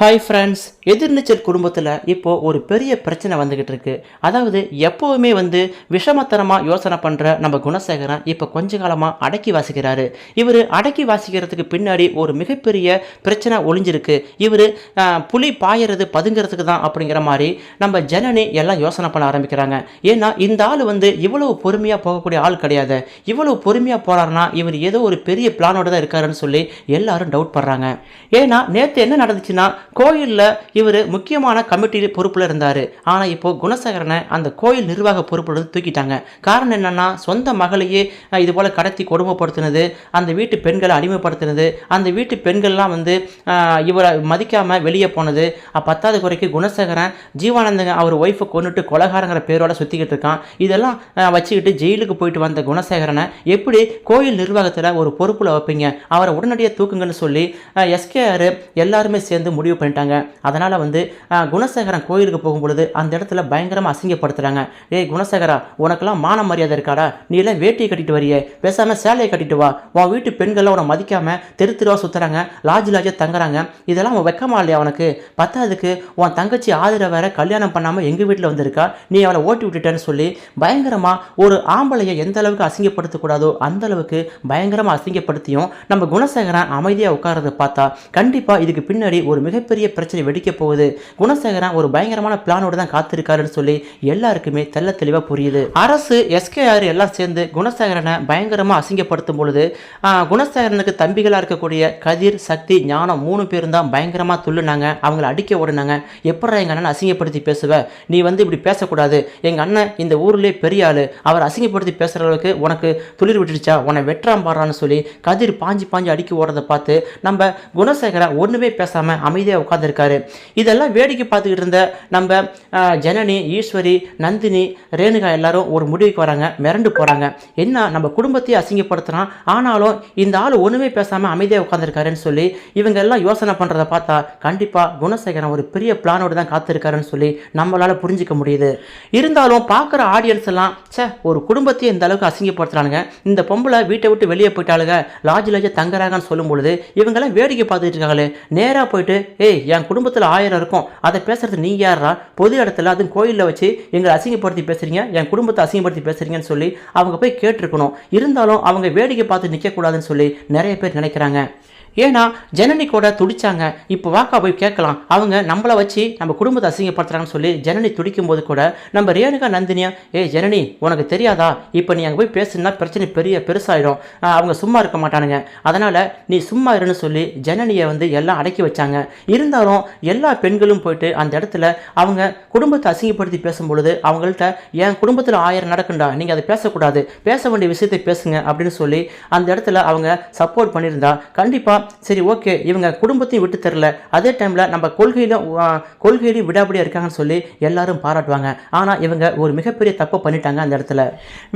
Hi friends எதிர்நீச்சல் குடும்பத்தில் இப்போது ஒரு பெரிய பிரச்சனை வந்துக்கிட்டு இருக்கு. அதாவது எப்போவுமே வந்து விஷமத்தனமாக யோசனை பண்ணுற நம்ம குணசேகரன் இப்போ கொஞ்ச காலமாக அடக்கி வாசிக்கிறாரு. இவர் அடக்கி வாசிக்கிறதுக்கு பின்னாடி ஒரு மிகப்பெரிய பிரச்சனை ஒளிஞ்சிருக்கு. இவர் புலி பாயறது பதுங்கிறதுக்கு தான் அப்படிங்கிற மாதிரி நம்ம ஜனனி எல்லாம் யோசனை பண்ண ஆரம்பிக்கிறாங்க. ஏன்னா இந்த ஆள் வந்து இவ்வளவு பொறுமையாக போகக்கூடிய ஆள் கிடையாது. இவ்வளவு பொறுமையாக போகிறாருன்னா இவர் ஏதோ ஒரு பெரிய பிளானோட தான் இருக்காருன்னு சொல்லி எல்லாரும் டவுட் பண்ணுறாங்க ஏன்னா நேற்று என்ன நடந்துச்சுன்னா கோயிலில் இவர் முக்கியமான கமிட்டி பொறுப்பில் இருந்தார். ஆனால் இப்போது குணசேகரனை அந்த கோயில் நிர்வாக பொறுப்பில் இருந்து தூக்கிட்டாங்க. காரணம் என்னென்னா சொந்த மகளையே இது போல் கடத்தி கொடுமைப்படுத்தினது அந்த வீட்டு பெண்களை அடிமைப்படுத்தினது அந்த வீட்டு பெண்கள்லாம் வந்து இவரை மதிக்காமல் வெளியே போனது. பத்தாவது குறைக்கு குணசேகரன் ஜீவானந்தங்க அவர் ஒய்ஃபை கொண்டுட்டு கொலகாரங்கிற பேரோட சுற்றிக்கிட்டு இருக்கான். இதெல்லாம் வச்சுக்கிட்டு ஜெயிலுக்கு போயிட்டு வந்த குணசேகரனை எப்படி கோயில் நிர்வாகத்தில் ஒரு பொறுப்பில் வைப்பீங்க? அவரை உடனடியாக தூக்குங்கன்னு சொல்லி எஸ்கேஆர் எல்லாருமே சேர்ந்து முடிவு பண்ணிட்டாங்க. அதனால் வந்து குணசேகரன் கோயிலுக்கு போகும்பொழுது அந்த இடத்துல பயங்கரமாக அசிங்கப்படுத்துகிறாங்க ஏய் குணசேகரா உனக்கெல்லாம் மான மரியாதை இருக்காடா? நீ எல்லாம் வேட்டியை கட்டிட்டு வரியே. பேசாமல் சேலையை கட்டிட்டு வா. உன் வீட்டு பெண்கள்லாம் உன மதிக்காமல் தெரு தெருவா சுற்றுறாங்க லாஜ் லாஜாக தங்குறாங்க. இதெல்லாம் அவன் வெக்கமா இல்லையா அவனுக்கு பத்தாவதுக்கு உன் தங்கச்சி ஆதிரை வேற கல்யாணம் பண்ணாமல் எங்கள் வீட்டில் வந்திருக்கா? நீ அவளை ஓட்டி விட்டுட்டேன்னு சொல்லி பயங்கரமாக ஒரு ஆம்பளையை எந்த அளவுக்கு அசிங்கப்படுத்தக்கூடாதோ அந்த அளவுக்கு பயங்கரமாக அசிங்கப்படுத்தியும் நம்ம குணசேகரன் அமைதியாக உட்காரத பார்த்தா கண்டிப்பாக இதுக்கு பின்னாடி ஒரு மிகப்பெரிய பிரச்சனை வெடிக்க போகுது. குணசேகரன் ஒரு பயங்கரமான பிளானோட தான் காத்திருக்காருன்னு சொல்லி எல்லாருக்குமே தெள்ள தெளிவாக புரியுது. அரசு எஸ்கேஆர் எல்லாம் சேர்ந்து குணசேகரனை பயங்கரமாக அசிங்கப்படுத்தும் பொழுது குணசேகரனுக்கு தம்பிகளாக இருக்கக்கூடிய கதிர் சக்தி ஞானம் மூணு பேரும் தான் பயங்கரமாக துள்ளுனாங்க. அவங்கள அடிக்க ஓடுனாங்க. எப்படா எங்கள் அண்ணன் அசிங்கப்படுத்தி பேசுவ? நீ வந்து இப்படி பேசக்கூடாது. எங்கள் அண்ணன் இந்த ஊர்லேயே பெரிய ஆள். அவர் அசிங்கப்படுத்தி பேசுகிற அளவுக்கு உனக்கு துளிர் விட்டுடுச்சா? உன்னை வெற்றாம் பாடுறான்னு சொல்லி கதிர் பாஞ்சு பாஞ்சு அடிக்க ஓடுறத பார்த்து நம்ம குணசேகரன் ஒன்றுமே பேசாமல் அமைதியாக உட்காந்துருக்காரு இதெல்லாம் வேடிக்கை பார்த்துக்கிட்டு இருந்த நம்ம ஜனனி ஈஸ்வரி நந்தினி ரேணுகா எல்லாரும் ஒரு முடிவுக்கு வராங்க மிரண்டு போகிறாங்க என்ன நம்ம குடும்பத்தையே அசிங்கப்படுத்துகிறான் ஆனாலும் இந்த ஆள் ஒன்றுமே பேசாமல் அமைதியாக உட்காந்துருக்காருன்னு சொல்லி இவங்க எல்லாம் யோசனை பண்ணுறத பார்த்தா கண்டிப்பாக குணசேகரன் ஒரு பெரிய பிளானோடு தான் காத்திருக்காருன்னு சொல்லி நம்மளால் புரிஞ்சிக்க முடியுது. இருந்தாலும் பார்க்குற ஆடியன்ஸ் எல்லாம் ச்சே ஒரு குடும்பத்தையே இந்த அளவுக்கு அசிங்கப்படுத்துறானுங்க. இந்த பொம்பளை வீட்டை விட்டு வெளியே போயிட்டாளுங்க லாஜ் லாட்ஜ் தங்குறாங்கன்னு சொல்லும் பொழுது இவங்கெல்லாம் வேடிக்கை பார்த்துட்டு இருக்காங்களே நேராக போயிட்டு ஏய் என் குடும்பத்தில் ஆயிரம் இருக்கும். அதை பேசுறது நீ யாரா பொது இடத்துல அதுவும் கோயிலில் வச்சு எங்களை அசிங்கப்படுத்தி பேசுறீங்க. என் குடும்பத்தை அசிங்கப்படுத்தி பேசுறீங்கன்னு சொல்லி அவங்க போய் கேட்டிருக்கணும். இருந்தாலும் அவங்க வேடிக்கை பார்த்து நிற்கக்கூடாதுன்னு சொல்லி நிறைய பேர் நினைக்கிறாங்க. ஏன்னா ஜனனி கூட துடிச்சாங்க. இப்போ வாக்கா போய் கேட்கலாம். அவங்க நம்மளை வச்சு நம்ம குடும்பத்தை அசிங்கப்படுத்துறாங்கன்னு சொல்லி ஜனனி துடிக்கும் போது கூட நம்ம ரேணுகா நந்தினியா ஏய் ஜனனி உனக்கு தெரியாதா? இப்போ நீ அங்கே போய் பேசுனா பிரச்சனை பெரிய பெருசாயிடும். அவங்க சும்மா இருக்க மாட்டானுங்க. அதனால் நீ சும்மா இருன்னு சொல்லி ஜனனியை வந்து எல்லாம் அடக்கி வச்சாங்க. இருந்தாலும் எல்லா பெண்களும் போயிட்டு அந்த இடத்துல அவங்க குடும்பத்தை அசிங்கப்படுத்தி பேசும்பொழுது அவங்கள்ட்ட என் குடும்பத்தில் ஆயிரம் நடக்குண்டா நீங்கள் அதை பேசக்கூடாது. பேச வேண்டிய விஷயத்தை பேசுங்க. அப்படின்னு சொல்லி அந்த இடத்துல அவங்க சப்போர்ட் பண்ணியிருந்தா கண்டிப்பாக சரி ஓகே இவங்க குடும்பத்தையும் விட்டு தரல. அதே டைமில் நம்ம கொள்கையிலும் கொள்கையிலையும் விடாபடியாக இருக்காங்கன்னு சொல்லி எல்லாரும் பாராட்டுவாங்க. ஆனால் இவங்க ஒரு மிகப்பெரிய தப்பு பண்ணிட்டாங்க அந்த இடத்துல.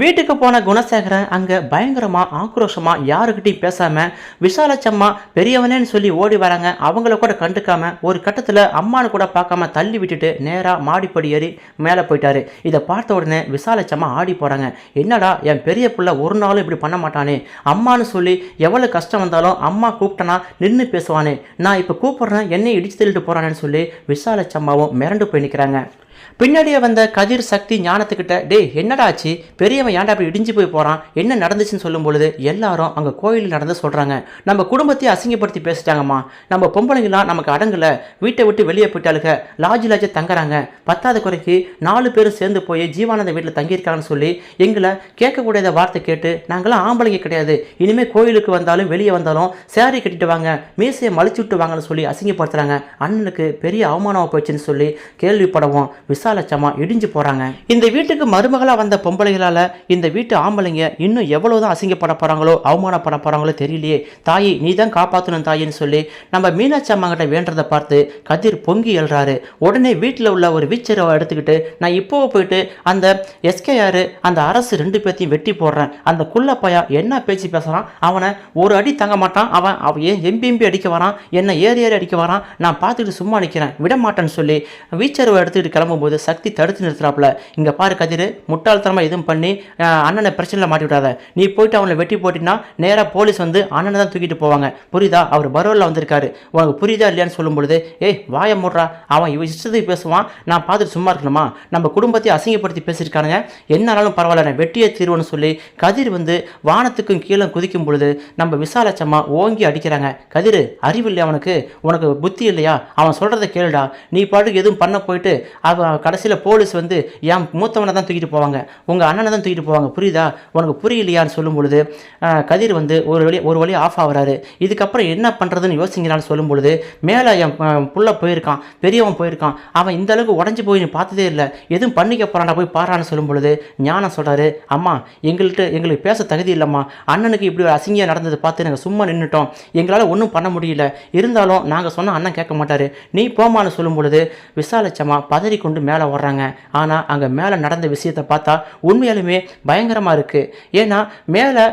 வீட்டுக்கு போன குணசேகரன் அங்கே பயங்கரமாக ஆக்ரோஷமாக யாருக்கிட்டையும் பேசாமல் விசாலச்சம்மா பெரியவனேன்னு சொல்லி ஓடி வராங்க. அவங்கள கூட கண்டுக்காம ஒரு கட்டத்தில் அம்மானு கூட பார்க்காம தள்ளி விட்டுட்டு நேராக மாடிப்படி ஏறி மேலே போயிட்டாரு. இதை பார்த்த உடனே விசாலச்சம்மா ஆடி போகிறாங்க என்னடா என் பெரிய பிள்ளை ஒரு நாளும் இப்படி பண்ண மாட்டானே. அம்மான்னு சொல்லி எவ்வளோ கஷ்டம் வந்தாலும் அம்மா கூப்பிட்டனா நின்று பேசுவானே. நான் இப்போ கூப்பிட்றேன் என்னை இடிச்சு தள்ளிட்டு போகிறானேன்னு சொல்லி விசாலச்சம்மாவும் மிரண்டு போய் நிற்கிறாங்க பின்னாடியே வந்த கதிர் சக்தி ஞானத்துக்கிட்ட டேய் என்னடா ஆச்சு? பெரியவன் ஏன்டா அப்படி இடிஞ்சு போய் போகிறான் என்ன நடந்துச்சுன்னு சொல்லும் பொழுது எல்லாரும் அங்கே கோயிலில் நடந்து சொல்கிறாங்க நம்ம குடும்பத்தையே அசிங்கப்படுத்தி பேசிட்டாங்கம்மா. நம்ம பொம்பளைங்களாம் நமக்கு அடங்கலை. வீட்டை விட்டு வெளியே போயிட்டாளுக. Lodge lodge தங்குறாங்க. பத்தாவது குறைக்கு நாலு பேரும் சேர்ந்து போய் ஜீவானந்த வீட்டில் தங்கியிருக்காங்கன்னு சொல்லி எங்களை கேட்கக்கூடியத வார்த்தை கேட்டு நாங்களாம் ஆம்பளைங்க கிடையாது. இனிமேல் கோயிலுக்கு வந்தாலும் வெளியே வந்தாலும் சேரீ கட்டிட்டு வாங்க. மீசையை மலிச்சு விட்டு வாங்கன்னு சொல்லி அசிங்கப்படுத்துகிறாங்க அண்ணனுக்கு பெரிய அவமானமாக போச்சுன்னு சொல்லி கேள்விப்படவும் விசாலச்சம்மா இடிஞ்சு போகிறாங்க இந்த வீட்டுக்கு மருமகளாக வந்த பொம்பளைகளால் இந்த வீட்டு ஆம்பளைங்க இன்னும் எவ்வளவுதான் அசிங்கப்பட போகிறாங்களோ அவமானப்பட போகிறாங்களோ தெரியலையே. தாயி நீ தான் காப்பாற்றணும் தாயின்னு சொல்லி நம்ம மீனாட்சி அம்மா கிட்ட வேண்டதை பார்த்து கதிர் பொங்கி எழுறாரு. உடனே வீட்டில் உள்ள ஒரு வீச்சரவை எடுத்துக்கிட்டு நான் இப்போ போயிட்டு அந்த எஸ்கேஆர் அந்த அரசு ரெண்டு பேர்த்தையும் வெட்டி போடுறேன். அந்த குள்ள பையா என்ன பேச்சு பேசுகிறான் அவனை ஒரு அடி தங்க மாட்டான். அவன் அவன் ஏன் எம்பி எம்பி அடிக்க வரான்? என்னை ஏறி ஏறி அடிக்க வரான்? நான் பார்த்துட்டு சும்மா நிற்கிறேன் விட மாட்டேன்னு சொல்லி வீச்சரவை எடுத்துக்கிட்டு கிளம்பும் போது சக்தி தடுத்து நிறுத்துறாப்புல. இங்கே பாரு கதிர் முட்டாள்தனமாக எதுவும் பண்ணி அண்ணனை பிரச்சனையில் மாட்டி விடாத. நீ போயிட்டு அவனை வெட்டி போட்டினா நேராக போலீஸ் வந்து அண்ணனை தான் தூக்கிட்டு போவாங்க. புரியுதா? அவர் பரோலில் வந்திருக்காரு. உனக்கு புரியுதா இல்லையான்னு சொல்லும் பொழுது ஏய் வாய மூடுறா. அவன் இவன் இஷ்டத்துக்கு பேசுவான். நான் பார்த்துட்டு சும்மா இருக்கணுமா? நம்ம குடும்பத்தை அசிங்கப்படுத்தி பேசியிருக்கானுங்க. என்னாலும் பரவாயில்ல வெட்டியே தீர்வுன்னு சொல்லி கதிர் வந்து வானத்துக்கும் கீழே குதிக்கும் பொழுது நம்ம விசாலச்சம்மா ஓங்கி அடிக்கிறாங்க. கதிர் அறிவு இல்லையா அவனுக்கு? உனக்கு புத்தி இல்லையா? அவன் சொல்கிறத கேளுடா. நீ பாட்டுக்கு எதுவும் பண்ண போயிட்டு அவன் கடைசியில் போலீஸ் வந்து என் மூத்தவனை தான் தூக்கிட்டு போவாங்க? உங்கள் அண்ணனை தான் தூக்கிட்டு போவாங்க. புரியுதா? உனக்கு புரியலையான்னு சொல்லும் பொழுது கதிர் வந்து ஒரு வழி ஒரு வழி ஆஃப் ஆகிறாரு. இதுக்கப்புறம் என்ன பண்ணுறதுன்னு யோசிங்கிறான்னு சொல்லும் பொழுது மேலே என் புள்ள போயிருக்கான். பெரியவன் போயிருக்கான். அவன் இந்த அளவுக்கு உடஞ்சி போய் நீ பார்த்ததே இல்லை. எதுவும் பண்ணிக்க போகிறான்டா போய் பாறான்னு சொல்லும் பொழுது ஞானம் சொல்கிறாரு அம்மா எங்கள்கிட்ட எங்களுக்கு பேச தகுதி இல்லைம்மா. அண்ணனுக்கு இப்படி ஒரு அசிங்கம் நடந்ததை பார்த்து நாங்கள் சும்மா நின்றுட்டோம் எங்களால் ஒன்றும் பண்ண முடியல. இருந்தாலும் நாங்கள் சொன்ன அண்ணன் கேட்க மாட்டார். நீ போமான்னு சொல்லும் பொழுது விசாலட்சமாக பதறி கொண்டு மேலே வர்றாங்க ஆனால் அங்கே மேலே நடந்த விஷயத்தை பார்த்தா உண்மையாலுமே பயங்கரமாக இருக்குது ஏன்னா மேலே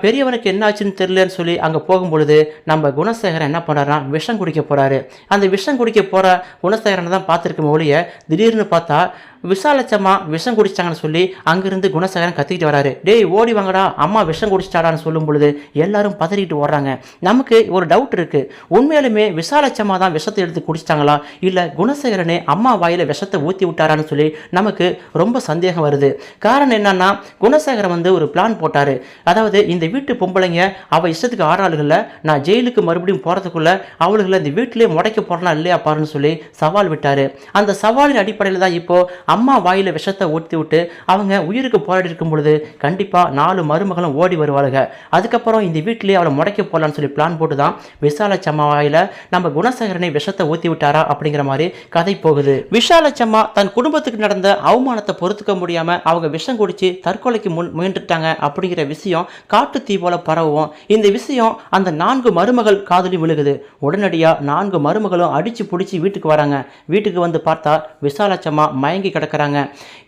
பெரியவனுக்கு என்னாச்சுன்னு தெரியலன்னு சொல்லி அங்கே போகும்பொழுது நம்ம குணசேகரன் என்ன பண்ணுறாருன்னா விஷம் குடிக்க போகிறாரு அந்த விஷம் குடிக்க போகிற குணசேகரனை தான் பார்த்துருக்க ஒழிய திடீர்னு பார்த்தா விசாலட்சமா விஷம் குடிச்சிட்டாங்கன்னு சொல்லி அங்கிருந்து குணசேகரன் கத்திக்கிட்டு வராரு. டேய் ஓடி வாங்கடா அம்மா விஷம் குடிச்சிட்டாடான்னு சொல்லும் பொழுது எல்லாரும் பதறிட்டு ஓடுறாங்க. நமக்கு ஒரு டவுட் இருக்கு. உண்மையாலுமே விசாலட்சமா தான் விஷத்தை எடுத்து குடிச்சிட்டாங்களா? இல்லை குணசேகரனே அம்மா வாயில விஷத்தை ஊற்றி விட்டாரான்னு சொல்லி நமக்கு ரொம்ப சந்தேகம் வருது. காரணம் என்னன்னா குணசேகரன் வந்து ஒரு பிளான் போட்டாரு. அதாவது இந்த வீட்டு பொம்பளைங்க அவ இஷ்டத்துக்கு ஆறாளுகளில் நான் ஜெயிலுக்கு மறுபடியும் போகிறதுக்குள்ள அவளுகளை இந்த வீட்டிலே முடைக்க போறனா இல்லையா பாருன்னு சொல்லி சவால் விட்டாரு. அந்த சவாலின் அடிப்படையில் தான் இப்போ அம்மா வாயில் விஷத்தை ஊற்றி விட்டு அவங்க உயிருக்கு போராடி இருக்கும் பொழுது கண்டிப்பாக நாலு மருமகளும் ஓடி வருவாளுங்க அதுக்கப்புறம் இந்த வீட்டிலேயே அவளை முடக்க போடலான்னு சொல்லி பிளான் போட்டு தான் விசாலச்சம்மா வாயில் நம்ம குணசேகரனை விஷத்தை ஊற்றி விட்டாரா அப்படிங்கிற மாதிரி கதை போகுது. விஷாலச்சம்மா தன் குடும்பத்துக்கு நடந்த அவமானத்தை பொறுத்துக்க முடியாமல் அவங்க விஷம் குடித்து தற்கொலைக்கு முன் முயன்றுட்டாங்க அப்படிங்கிற விஷயம் காட்டு தீ போல பரவும். இந்த விஷயம் அந்த நான்கு மருமகள் காதலி விழுகுது. உடனடியாக நான்கு மருமகளும் அடித்து பிடிச்சி வீட்டுக்கு வராங்க. வீட்டுக்கு வந்து பார்த்தா விசாலச்சம்மா மயங்கி கிடக்கிறாங்க.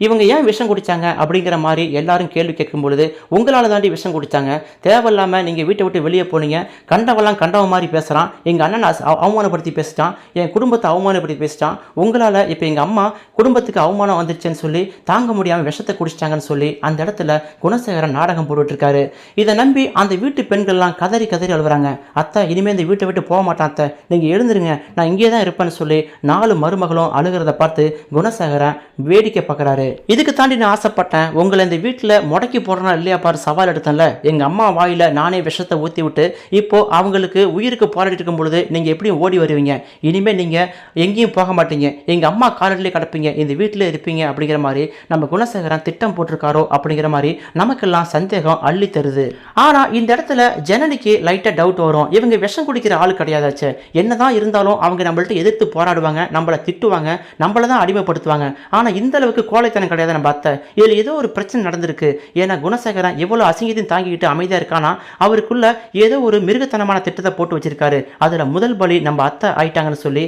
இவங்க ஏன் விஷம் குடிச்சாங்க அப்படிங்கிற மாதிரி எல்லாரும் கேள்வி கேட்கும் பொழுது உங்களால தாண்டி விஷம் குடிச்சாங்க. தேவையில்லாமல் நீங்க வீட்டை விட்டு வெளியே போனீங்க. கண்டவெல்லாம் கண்டவ மாதிரி பேசுறான். எங்க அண்ணன் அவமானப்படுத்தி பேசிட்டான். என் குடும்பத்தை அவமானப்படுத்தி பேசிட்டான். உங்களால இப்போ எங்க அம்மா குடும்பத்துக்கு அவமானம் வந்துருச்சுன்னு சொல்லி தாங்க முடியாம விஷத்தை குடிச்சிட்டாங்கன்னு சொல்லி அந்த இடத்துல குணசேகரன் நாடகம் போட்டுட்ருக்காரு. இதை நம்பி அந்த வீட்டு பெண்கள்லாம் கதறி கதறி அழுகுறாங்க. அத்தை இனிமேல் இந்த வீட்டை விட்டு போக மாட்டான் அத்தை. நீங்க எழுந்துருங்க. நான் இங்கே தான் இருப்பேன்னு சொல்லி நாலு மருமகளும் அழுகிறத பார்த்து குணசேகரன் வேடிக்கை பார்க்குறாரு. இதுக்கு தாண்டி நான் ஆசைப்பட்டேன் உங்களை இந்த வீட்டில் முடக்கி போடுறனா இல்லையா பாரு சவால் எடுத்தேன்ல. எங்கள் அம்மா வாயில் நானே விஷத்தை ஊற்றி விட்டு இப்போ அவங்களுக்கு உயிருக்கு போராடிட்டு இருக்கும் பொழுது நீங்கள் எப்படியும் ஓடி வருவீங்க. இனிமேல் நீங்கள் எங்கேயும் போக மாட்டீங்க. எங்கள் அம்மா காலடிலே கிடப்பீங்க இந்த வீட்டில் இருப்பீங்க அப்படிங்கிற மாதிரி நம்ம குணசேகரன் திட்டம் போட்டிருக்காரோ அப்படிங்கிற மாதிரி நமக்கெல்லாம் சந்தேகம் அள்ளி தருது. ஆனால் இந்த இடத்துல ஜனனிக்கு லைட்டாக டவுட் வரும். இவங்க விஷம் குடிக்கிற ஆள் கிடையாதாச்சு. என்னதான் இருந்தாலும் அவங்க நம்மள்ட்ட எதிர்த்து போராடுவாங்க நம்மளை திட்டுவாங்க நம்மளை தான் அடிமைப்படுத்துவாங்க. ஆனால் ஆனால் இந்த அளவுக்கு கோழைத்தனம் கிடையாது நம்ம அத்தை இதில் ஏதோ ஒரு பிரச்சனை நடந்திருக்கு. ஏன்னா குணசேகரன் எவ்வளோ அசிங்கத்தையும் தாங்கிக்கிட்டு அமைதியாக இருக்கானா? அவருக்குள்ள ஏதோ ஒரு மிருகத்தனமான திட்டத்தை போட்டு வச்சிருக்காரு. அதில் முதல் பலி நம்ம அத்தை ஆயிட்டாங்கன்னு சொல்லி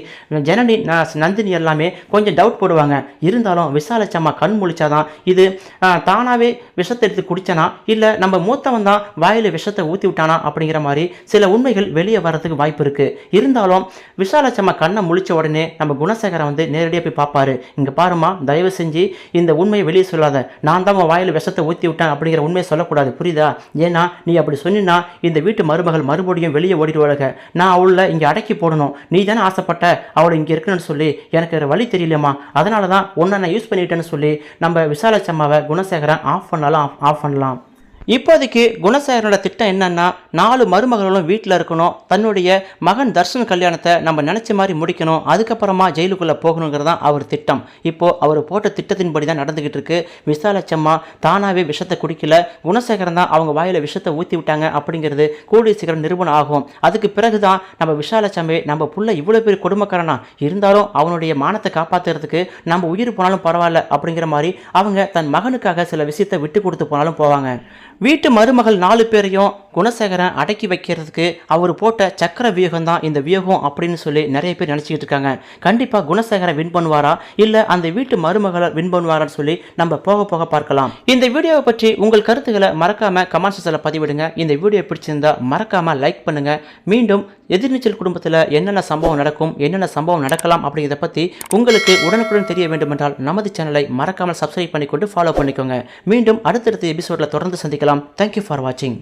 ஜனனி ந- நந்தினி எல்லாமே கொஞ்சம் டவுட் போடுவாங்க. இருந்தாலும் விசாலச்சம்மா கண் முழிச்சாதான் இது தானாகவே விஷத்தை எடுத்து குடிச்சனா? இல்லை நம்ம மூத்தவன் தான் வாயில் விஷத்தை ஊற்றி விட்டானா? அப்படிங்கிற மாதிரி சில உண்மைகள் வெளியே வர்றதுக்கு வாய்ப்பு இருக்குது இருந்தாலும் விசாலச்சம்மா கண்ணை முழிச்ச உடனே நம்ம குணசேகரன் வந்து நேரடியாக போய் பார்ப்பாரு. இங்கே பாருமா தயவு செஞ்சு இந்த உண்மையை வெளியே சொல்லாத. நான் தான் உன் வாயில் விஷத்தை ஊற்றி விட்டேன் அப்படிங்கிற உண்மையை சொல்லக்கூடாது. புரியுதா? ஏன்னா நீ அப்படி சொன்னினா இந்த வீட்டு மருமகள் மறுபடியும் வெளியே ஓடிடுவாளுக. நான் அவளை இங்கே அடக்கி போடணும். நீ தானே ஆசைப்பட்ட அவள் இங்கே இருக்கணும்னு சொல்லி எனக்கு வழி தெரியலம்மா அதனால தான் ஒன்றை நான் யூஸ் பண்ணிட்டேன்னு சொல்லி நம்ம விசாலச்சம்மாவை குணசேகரன் ஆஃப் பண்ணாலும் ஆஃப் பண்ணலாம். இப்போதைக்கு குணசேகரனோட திட்டம் என்னன்னா நாலு மருமகளும் வீட்டில் இருக்கணும். தன்னுடைய மகன் தர்ஷன் கல்யாணத்தை நம்ம நினச்ச மாதிரி முடிக்கணும். அதுக்கப்புறமா ஜெயிலுக்குள்ளே போகணுங்கிறது தான் அவர் திட்டம். இப்போது அவர் போட்ட திட்டத்தின்படி தான் நடந்துக்கிட்டு இருக்கு. விசாலட்சம்மா தானாகவே விஷத்தை குடிக்கல. குணசேகரன் தான் அவங்க வாயில் விஷத்தை ஊற்றி விட்டாங்க அப்படிங்கிறது கூடிய சீக்கிரம் நிறுவனம் ஆகும். அதுக்கு பிறகு தான் நம்ம விசாலட்சம்மே நம்ம புள்ள இவ்வளோ பெரிய குடும்பக்காரனா இருந்தாலும் அவனுடைய மானத்தை காப்பாற்றுறதுக்கு நம்ம உயிர் போனாலும் பரவாயில்ல அப்படிங்கிற மாதிரி அவங்க தன் மகனுக்காக சில விஷயத்தை விட்டு கொடுத்து போனாலும் போவாங்க. வீட்டு மருமகள் நாலு பேரையும் குணசேகரன் அடக்கி வைக்கிறதுக்கு அவர் போட்ட சக்கர வியூகம் தான் இந்த வியூகம் அப்படின்னு சொல்லி நிறைய பேர் நினச்சிக்கிட்டு இருக்காங்க. கண்டிப்பாக குணசேகரன் வின் பண்ணுவாரா? இல்லை அந்த வீட்டு மருமகளை வின் பண்ணுவாரான்னு சொல்லி நம்ம போக போக பார்க்கலாம். இந்த வீடியோவை பற்றி உங்கள் கருத்துக்களை மறக்காமல் கமெண்ட் செக்ஷனில் பதிவிடுங்க. இந்த வீடியோ பிடிச்சிருந்தா மறக்காமல் லைக் பண்ணுங்கள் மீண்டும் எதிர்நீச்சல் குடும்பத்தில் என்னென்ன சம்பவம் நடக்கும் என்னென்ன சம்பவம் நடக்கலாம் அப்படிங்கிறத பற்றி உங்களுக்கு உடனுக்குடன் தெரிய வேண்டுமென்றால் நமது சேனலை மறக்காமல் சப்ஸ்கிரைப் பண்ணிக்கொண்டு ஃபாலோ பண்ணிக்கோங்க. மீண்டும் அடுத்தடுத்த எபிசோடில் தொடர்ந்து சந்திக்கலாம். தேங்க்யூ ஃபார் வாட்சிங்